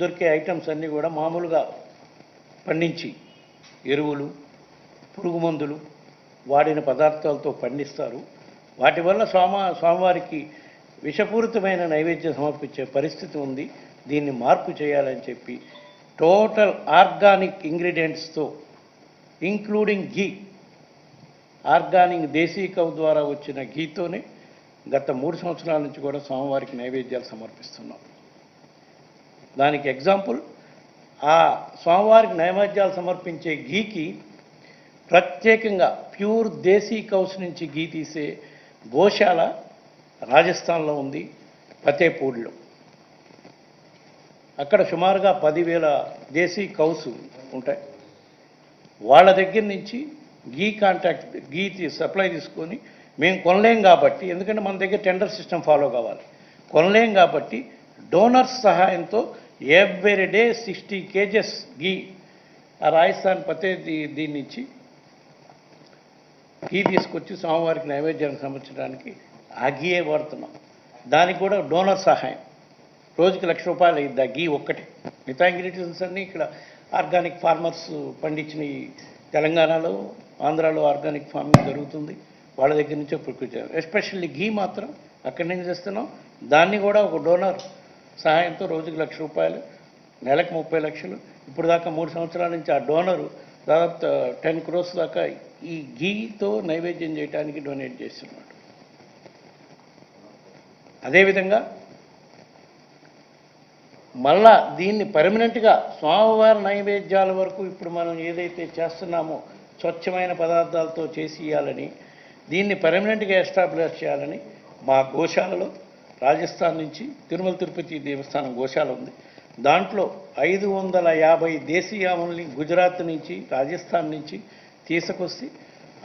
దొరికే ఐటమ్స్ అన్నీ కూడా మామూలుగా పండించి ఎరువులు పురుగు మందులు వాడిన పదార్థాలతో పండిస్తారు. వాటి వల్ల స్వామ స్వామివారికి విషపూరితమైన నైవేద్యం సమర్పించే పరిస్థితి ఉంది. దీన్ని మార్పు చేయాలని చెప్పి టోటల్ ఆర్గానిక్ ఇంగ్రీడియంట్స్తో including ghee organic desi cow ద్వారా వచ్చిన ఘీతోనే గత మూడు సంవత్సరాల నుంచి కూడా స్వామివారికి నైవేద్యాలు సమర్పిస్తున్నాం. దానికి ఎగ్జాంపుల్ ఆ స్వామివారికి నైవేద్యాలు సమర్పించే ఘీకి ప్రత్యేకంగా ప్యూర్ దేశీ కౌస్ నుంచి ఘీ తీసే గోశాల రాజస్థాన్లో ఉంది ఫతేపూర్లో. అక్కడ సుమారుగా పదివేల దేశీ కౌస్ ఉంటాయి. వాళ్ళ దగ్గర నుంచి గీ కాంటాక్ట్ గీ సప్లై తీసుకొని మేము కొనలేం కాబట్టి ఎందుకంటే మన దగ్గర టెండర్ సిస్టమ్ ఫాలో కావాలి. కొనలేం కాబట్టి డోనర్స్ సహాయంతో every day sixty KGs ghee ఆ రాజస్థాన్ పతే దీ- దీని నుంచి గీ తీసుకొచ్చి స్వామివారికి నైవేద్యానికి సమర్చడానికి ఆ గీయే వాడుతున్నాం. దానికి కూడా డోనర్ సహాయం. రోజుకి లక్ష రూపాయలు అయ్యిద్ది ఆ గీ ఒక్కటి. మిగతా ఇంగ్రీడియంట్స్ అన్నీ ఇక్కడ ఆర్గానిక్ ఫార్మర్స్ పండించిన తెలంగాణలో ఆంధ్రాలో ఆర్గానిక్ ఫార్మింగ్ జరుగుతుంది. వాళ్ళ దగ్గర నుంచే ప్రకృతి ఎస్పెషల్లీ గీ మాత్రం అక్కడి నుంచి తెస్తున్నాం. దాన్ని కూడా ఒక డోనర్ సహాయంతో రోజుకి లక్ష రూపాయలు నెలకు ముప్పై లక్షలు. ఇప్పుడు దాకా మూడు సంవత్సరాల నుంచి ఆ డోనరు దాదాపు టెన్ క్రోర్స్ దాకా ఈ గీతో నైవేద్యం చేయడానికి డొనేట్ చేస్తున్నాడు. అదేవిధంగా మళ్ళా దీన్ని పర్మనెంట్గా స్వామివారి నైవేద్యాల వరకు ఇప్పుడు మనం ఏదైతే చేస్తున్నామో స్వచ్ఛమైన పదార్థాలతో చేసి ఇవ్వాలని దీన్ని పర్మనెంట్గా ఎస్టాబ్లిష్ చేయాలని మా గోశాలలో రాజస్థాన్ నుంచి తిరుమల తిరుపతి దేవస్థానం గోశాల ఉంది. దాంట్లో ఐదు వందల యాభై దేశీయాముల్ని గుజరాత్ నుంచి రాజస్థాన్ నుంచి తీసుకొచ్చి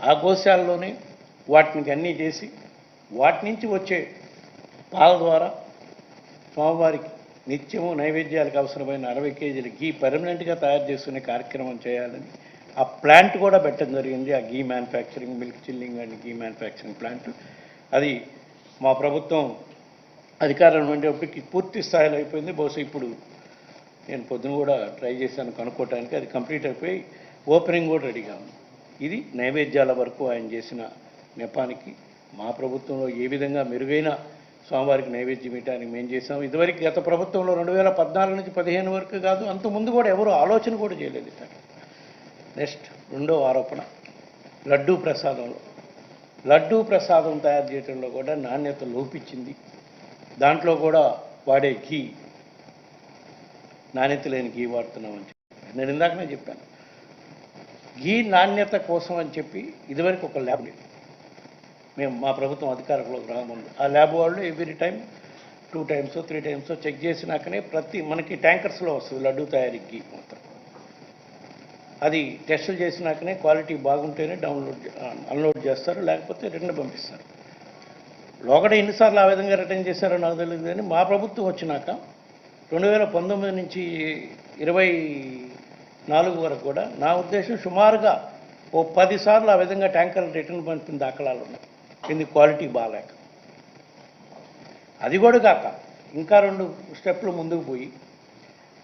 ఆ గోశాలలోనే వాటిని అన్నీ చేసి వాటి నుంచి వచ్చే పాల ద్వారా స్వామివారికి నిత్యము నైవేద్యాలకు అవసరమైన అరవై కేజీల గీ పర్మనెంట్గా తయారు చేసుకునే కార్యక్రమం చేయాలని ఆ ప్లాంట్ కూడా పెట్టడం జరిగింది. ఆ ghee manufacturing milk chilling and ghee manufacturing plant అది మా ప్రభుత్వం అధికారం ఉండేప్పటికి పూర్తి స్థాయిలో అయిపోయింది. బహుశా ఇప్పుడు నేను పొద్దున కూడా ట్రై చేశాను కనుక్కోవటానికి. అది కంప్లీట్ అయిపోయి ఓపెనింగ్ కూడా రెడీగా ఉంది. ఇది నైవేద్యాల వరకు ఆయన చేసిన నెపానికి మా ప్రభుత్వంలో ఏ విధంగా మెరుగైన స్వామివారికి నైవేద్యం ఇవ్వడానికి మేము చేసాం ఇదివరకు గత ప్రభుత్వంలో రెండు వేల పద్నాలుగు నుంచి పదిహేను వరకు కాదు అంత ముందు కూడా ఎవరు ఆలోచన కూడా చేయలేదు ఇట్లా నెక్స్ట్ రెండో ఆరోపణ లడ్డూ ప్రసాదంలో. లడ్డూ ప్రసాదం తయారు చేయడంలో కూడా నాణ్యత లోపించింది. దాంట్లో కూడా వాడే ఘీ. నాణ్యత లేని ఘీ వాడుతున్నామని చెప్పి. నేను ఇందాకనే చెప్పాను. ఘీ నాణ్యత కోసం అని చెప్పి ఇదివరకు ఒక ల్యాబ్ లేదు మేము మా ప్రభుత్వం అధికారంలోకి రాకముందు ఆ ల్యాబ్ వాళ్ళు every time two times three times check చేసినాకనే ప్రతి మనకి ట్యాంకర్స్లో వస్తుంది లడ్డు తయారీకి మొత్తం అది టెస్టులు చేసినాకనే క్వాలిటీ బాగుంటేనే డౌన్లోడ్ అన్లోడ్ చేస్తారు లేకపోతే రిటర్న్ పంపిస్తారు. లోగడ ఎన్నిసార్లు ఆ విధంగా రిటర్న్ చేశారో నాకు తెలియదు కానీ మా ప్రభుత్వం వచ్చినాక రెండు వేల పంతొమ్మిది నుంచి ఇరవై నాలుగు వరకు కూడా నా ఉద్దేశం సుమారుగా ఓ పదిసార్లు ఆ విధంగా ట్యాంకర్లు రిటర్న్ పంపిన దాఖలాలు ఉన్నాయి. ఇది క్వాలిటీ బాగాలేక. అది కూడా కాక ఇంకా రెండు స్టెప్లు ముందుకు పోయి